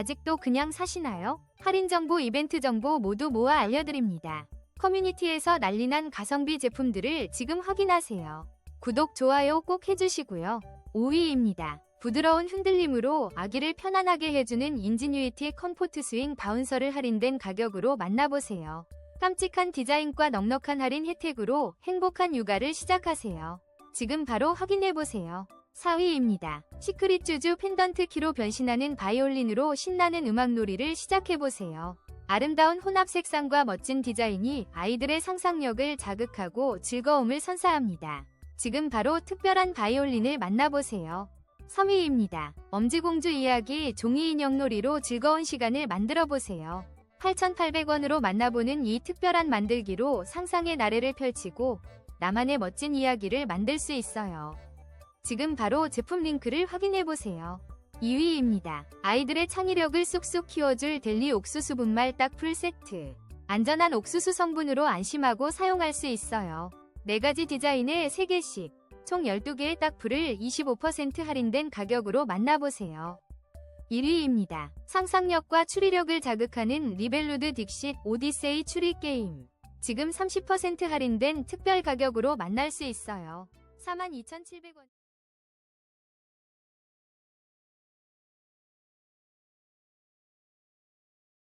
아직도 그냥 사시나요? 할인 정보, 이벤트 정보 모두 모아 알려드립니다. 커뮤니티에서 난리난 가성비 제품들을 지금 확인하세요. 구독, 좋아요 꼭 해주시고요. 5위입니다. 부드러운 흔들림으로 아기를 편안하게 해주는 인지뉴이티 컴포트 스윙 바운서를 할인된 가격으로 만나보세요. 깜찍한 디자인과 넉넉한 할인 혜택으로 행복한 육아를 시작하세요. 지금 바로 확인해보세요. 4위입니다. 시크릿 쭈쭈 펜던트 키로 변신하는 바이올린으로 신나는 음악놀이를 시작해보세요. 아름다운 혼합 색상과 멋진 디자인이 아이들의 상상력을 자극하고 즐거움을 선사합니다. 지금 바로 특별한 바이올린을 만나보세요. 3위입니다. 엄지공주 이야기 종이 인형 놀이로 즐거운 시간을 만들어 보세요. 8,800원으로 만나보는 이 특별한 만들기로 상상의 나래를 펼치고 나만의 멋진 이야기를 만들 수 있어요. 지금 바로 제품 링크를 확인해 보세요. 2위입니다. 아이들의 창의력을 쑥쑥 키워줄 델리 옥수수 분말 딱풀 세트. 안전한 옥수수 성분으로 안심하고 사용할 수 있어요. 4가지 디자인에 3개씩, 총 12개의 딱풀을 25% 할인된 가격으로 만나보세요. 1위입니다. 상상력과 추리력을 자극하는 리벨루드 딕싯 오디세이 추리 게임. 지금 30% 할인된 특별 가격으로 만날 수 있어요. 42,700원.